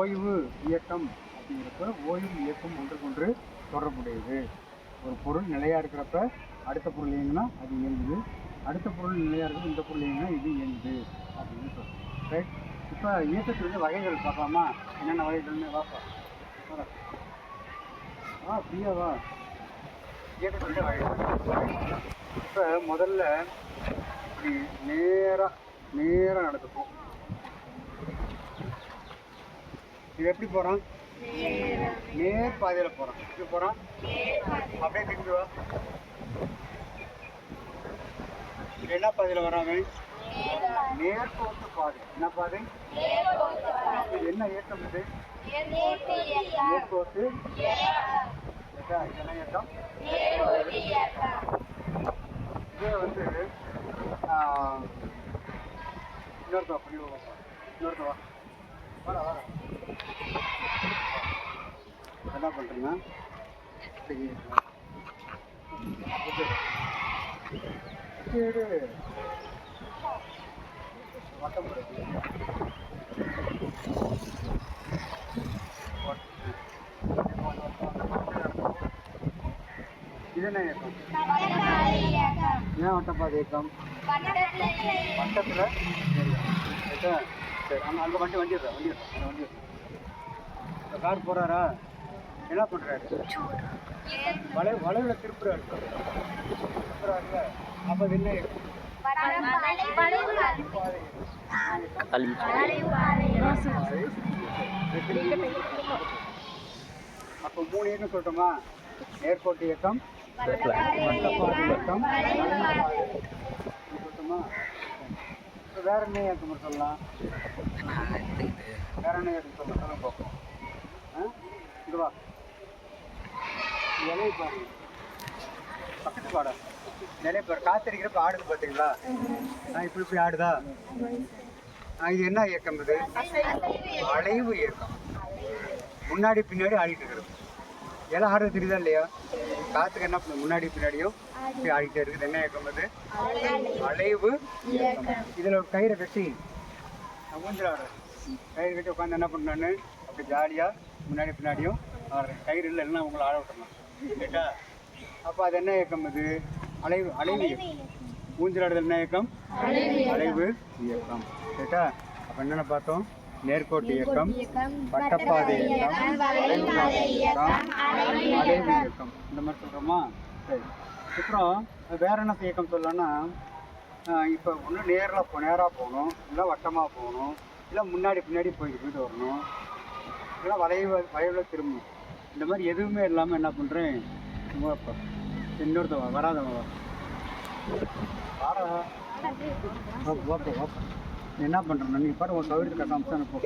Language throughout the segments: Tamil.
ஓய்வு இயக்கம் அப்படிங்கிறப்ப ஓய்வு இயக்கம் ஒன்றுக்கொன்று தொடர்புடையது. ஒரு பொருள் நிலையாக இருக்கிறப்ப அடுத்த பொருள் இயங்குனா அது இயங்குது. அடுத்த பொருள் நிலையாக இருக்குது இந்த பொருள் இயங்குனா இது இயங்குது அப்படின்னு சொல்கிறோம் ரைட் இப்போ இயக்கத்திலிருந்து வகைகள் பார்க்கலாமா? என்னென்ன வகைகள்னு வாப்பா ஆ ஃப்ரீயாவா ஃப்ரீயா வகைகள். இப்போ முதல்ல இப்படி நேராக நேராக நடந்துப்போம் இது எப்படி போகிறோம் நேர் பாதையில் போகிறோம் எப்படி போகிறோம் அப்படியே திரும்பி வா. என்ன பாதையில் வராங்க நேர்கோட்டு பாதை. என்ன பாதை? என்ன ஏற்றம் இது? நேர்கோட்டு என்ன ஏற்றம் இதே வந்து இன்னொருத்தவா பண்ணி இன்னொருத்தவா வர வர என்ன பண்ணுறீங்க போடு. இது என்ன இயக்கம்? ஏன் வட்டப்பாதை இயக்கம்? பக்கத்தில் சரி. அங்கே வண்டி வண்டி இருக்கா வண்டி இருக்கா அங்கே வண்டி இருக்கா இந்த கார் போகிறாரா என்ன பண்ணுறாரு வளை வளைவில் திருப்புறாரு. திருப்புறாருல அப்போ என்ன? இயக்கம்? அப்போ மூணு இயக்கம் சொல்லட்டுமா ஏர்போர்ட் இயக்கம் இயக்கம். வளைவு வேற என்ன இயக்கம் சொல்லலாம்? வேற என்ன இயக்கம் சொல்லலாம்? சொல்லுங்க பார்ப்போம். இங்க வா. இலையை பாருங்க பக்கத்து பாடம் நிலைய பாரு. காத்தடிக்கிறப்ப ஆடுது பார்த்தீங்களா நான் இப்படி இப்படி ஆடுதா? ஆ இது என்ன இயக்கம் இது? வளைவு இயக்கம். முன்னாடி பின்னாடி ஆடிட்டு இருக்கிறது. எல்லாம் ஆடுறது தெரியுதா இல்லையா? காத்துக்கு என்ன பண்ணும்? முன்னாடி பின்னாடியும் இப்படி ஆடிட்டே இருக்குது. என்ன இயக்கம் அது வளைவு இதில் ஒரு கயிறை கட்டி நான் ஊஞ்சல் ஆடுறேன் கயிறு கட்டி உட்காந்து என்ன பண்ணான்னு அப்படி ஜாலியாக முன்னாடி பின்னாடியும் கயிறு இல்லை இல்லைன்னா உங்களை ஆட விட்டுறலாம். கேட்டா அப்போ அது என்ன இயக்கம் அது அலைவு அலைவு இயக்கம். ஊஞ்சல் ஆடுதல் என்ன இயக்கம்? அலைவு இயக்கம். கேட்டா அப்போ என்னென்ன பார்த்தோம்? நேர்கோட்டு இயக்கம் வட்டப்பாதை இயக்கம் பாதை இயக்கம் அலைவு இயக்கம். இந்த மாதிரி சொல்கிறோமா சரி. அப்புறம் வேற என்ன இயக்கம் சொல்லலாம்னா இப்போ ஒன்று நேரில் நேராக போகணும் இல்லை வட்டமாக போகணும் இல்லை முன்னாடி பின்னாடி போயிட்டு போயிட்டு வரணும். இல்லை வளைவு வளைவில் திரும்பணும். இந்த மாதிரி எதுவுமே இல்லாமல் என்ன பண்ணுறேன் இன்னொருத்தவ வராதவங்க வா. வாடா. ஓகே ஓகே என்ன பண்ணுறேன் நீ பாரு உன் சௌகரியத்தை கட்ட அம்சம் போ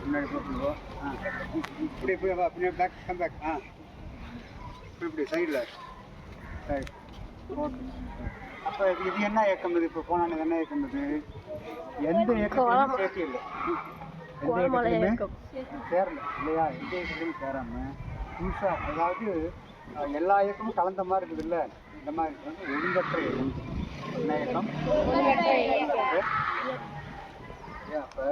முன்னாடி போட்டுக்கோ ஆ. இப்படி வா பின்னாடி பேக் கம் பேக் ஆ. இப்படி இப்படி சைடில் சரி ஓகே அப்போ இது என்ன இயக்கம் இது? இப்போ போனானது என்ன இயக்கம் இது? எந்த இயக்கத்திலும் சேர்த்து இல்லை. சேரல இல்லையா? எந்த இயக்கத்திலும் சேராம புதுசாக அதாவது எல்லா இயக்கமும் கலந்த மாதிரி இருக்குது இல்லை இந்த மாதிரி இருக்கிறது ஒழுங்கற்ற இயக்கம். என்ன இயக்கம்? அப்போ?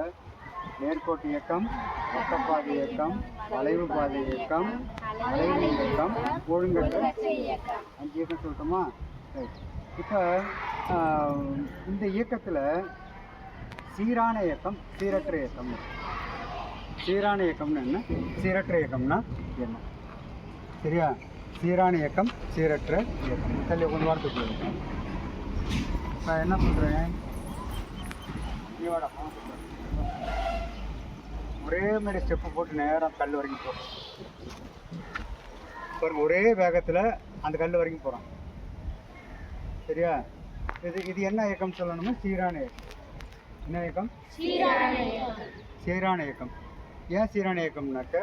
நேர்கோட்டு இயக்கம் வட்டப்பாதை இயக்கம் வளைவு பாதை இயக்கம் அலைவு இயக்கம் ஒழுங்கற்ற அஞ்சு இயக்கம் சொல்லட்டுமா? இப்போ இந்த இயக்கத்தில் சீரான இயக்கம் சீரற்ற இயக்கம். சீரான இயக்கம்னு என்ன? சீரற்ற இயக்கம்னா என்ன? சரியா? சீரான இயக்கம் சீரற்ற இயக்கம். தள்ளி கொஞ்சம் வாரத்துக்கு இருக்கும் நான் என்ன சொல்கிறேன் ஒரே மாதிரி ஸ்டெப்பு போட்டு நேராக கல் வரைக்கும் போகிறோம் பாருங்க ஒரே வேகத்தில் அந்த கல் வரைக்கும் போகிறோம் சரியா? இது இது என்ன இயக்கம் சொல்லணும்னா சீரான இயக்கம். என்ன இயக்கம்? சீரான இயக்கம் ஏன் சீரான இயக்கம்னாக்க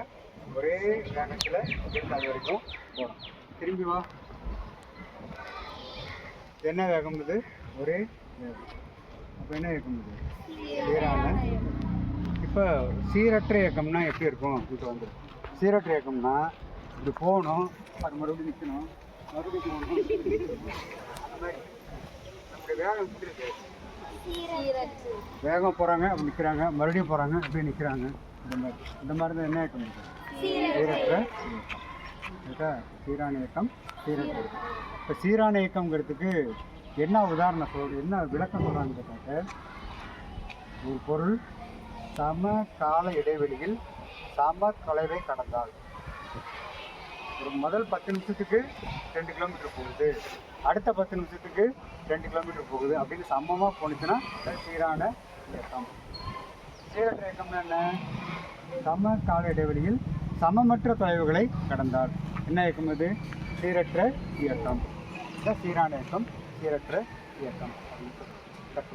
ஒரே வேகத்தில் இருந்து அது வரைக்கும் போகிறோம் திரும்பி வா. என்ன வேகம் இது ஒரே வேகம். அப்போ என்ன இயக்கம் இது சீரான இப்போ சீரற்ற இயக்கம்னா எப்படி இருக்கும்? இது வந்து சீரற்ற இயக்கம்னா இப்படி போகணும் அது மறுபடியும் நிற்கணும் மறுபடியும் போகணும். நம்முடைய வேகம் எப்படி இருக்கு வேகம் போகிறாங்க அப்படி நிற்கிறாங்க மறுபடியும் போகிறாங்க அப்படியே நிற்கிறாங்க இந்த மாதிரி இந்த மாதிரி தான் என்ன இருக்குது சீரற்ற. ரைட்டா சீரான இயக்கம் சீரற்ற இயக்கம். இப்போ சீரான இயக்கம்ங்கிறதுக்கு என்ன உதாரணம் சொல் என்ன விளக்கம் சொல்கிறாங்க கேட்டாக்க ஒரு பொருள் சம கால இடைவெளியில் சம தொலைவை கடந்தால் ஒரு முதல் பத்து நிமிஷத்துக்கு ரெண்டு கிலோமீட்டர் போகுது. அடுத்த பத்து நிமிஷத்துக்கு ரெண்டு கிலோமீட்டர் போகுது அப்படின்னு சமமாக போணுச்சுன்னா சீரான இயக்கம். சீரற்ற இயக்கம்னா என்ன? சம கால இடைவெளியில் சமமற்ற தொலைவுகளை கடந்தார் என்ன இயக்கம் அது? சீரற்ற இயக்கம். சீரான இயக்கம் சீரற்ற இயக்கம் அப்படின்னு சொல்லி கட்